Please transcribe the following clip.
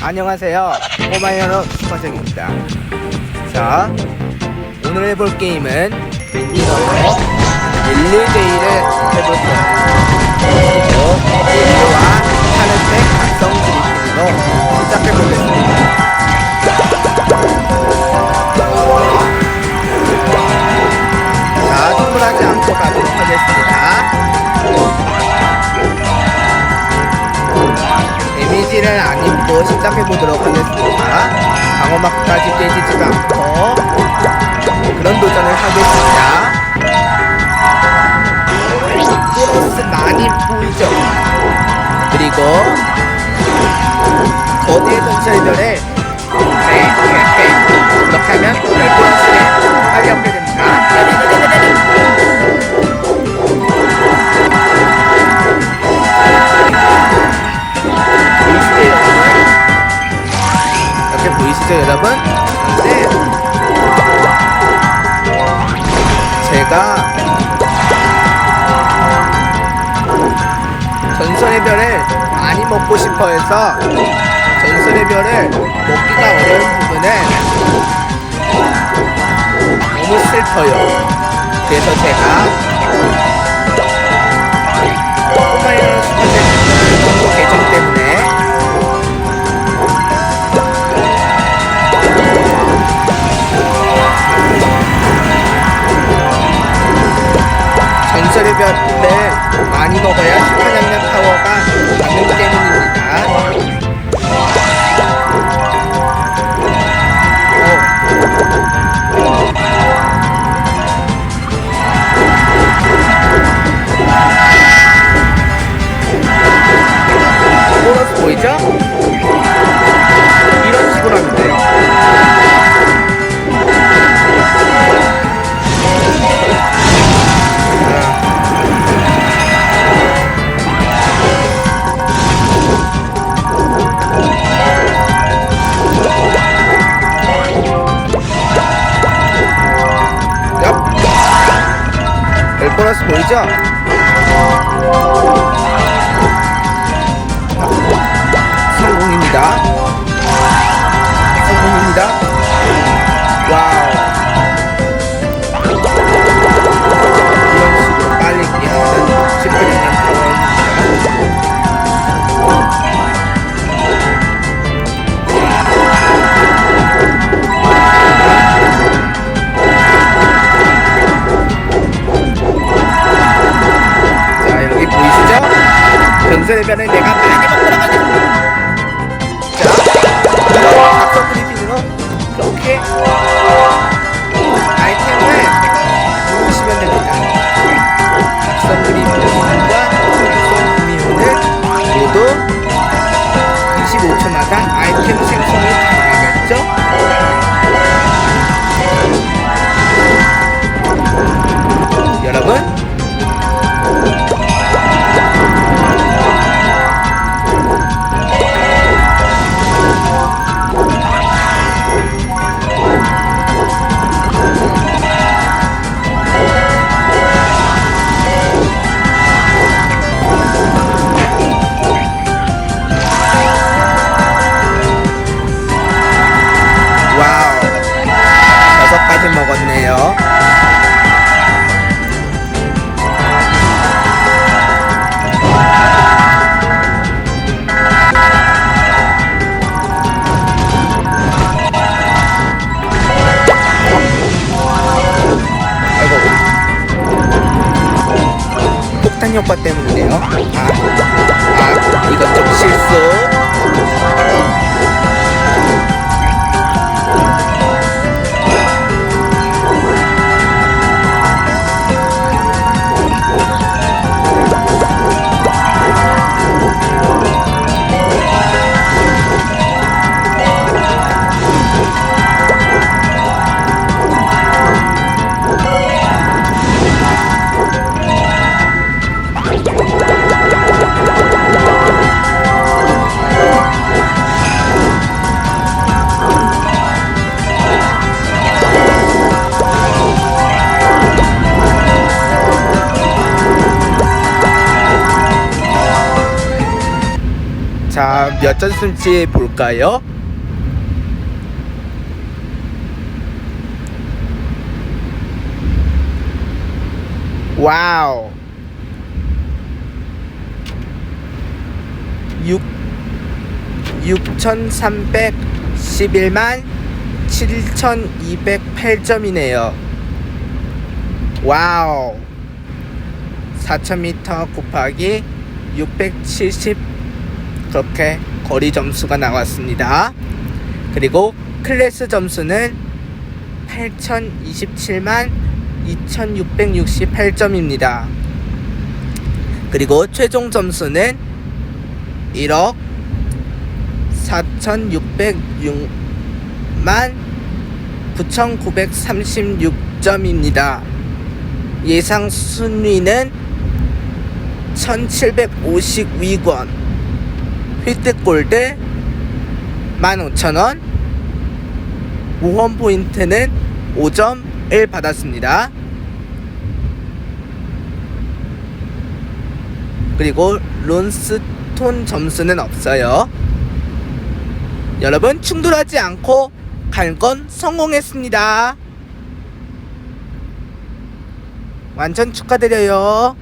안녕하세요. 꼬마연어 슈퍼생입니다. 자, 오늘 해볼 게임은 윈디너로 릴리데이를 해볼 거예요. 시작해보도록 하겠습니다. 방어막까지 깨지지가 않고 그런 도전을 하겠습니다. 플러스 많이 보이죠? 그리고 거대의 전설별에 보이시죠 여러분? 근데 제가 전설의 별을 많이 먹고 싶어 해서 전설의 별을 먹기가 어려운 부분은 너무 슬퍼요 그래서 제가 전설의 별을 많이 먹어야 보이죠? 성공입니다. 성공입니다. 와우. 전설의 몇 점수인지 볼까요? 와우. 6 6,311만 7,208점이네요. 와우. 4,000m 곱하기 670 그렇게 거리 점수가 나왔습니다. 그리고 클래스 점수는 8,027만 2,668점입니다. 그리고 최종 점수는 1억 4,606만 9,936점입니다. 예상 순위는 1,750위권 휘트골드 15,000원 모험 포인트는 5점을 받았습니다. 그리고 론스톤 점수는 없어요. 여러분 충돌하지 않고 갈건 성공했습니다. 완전 축하드려요.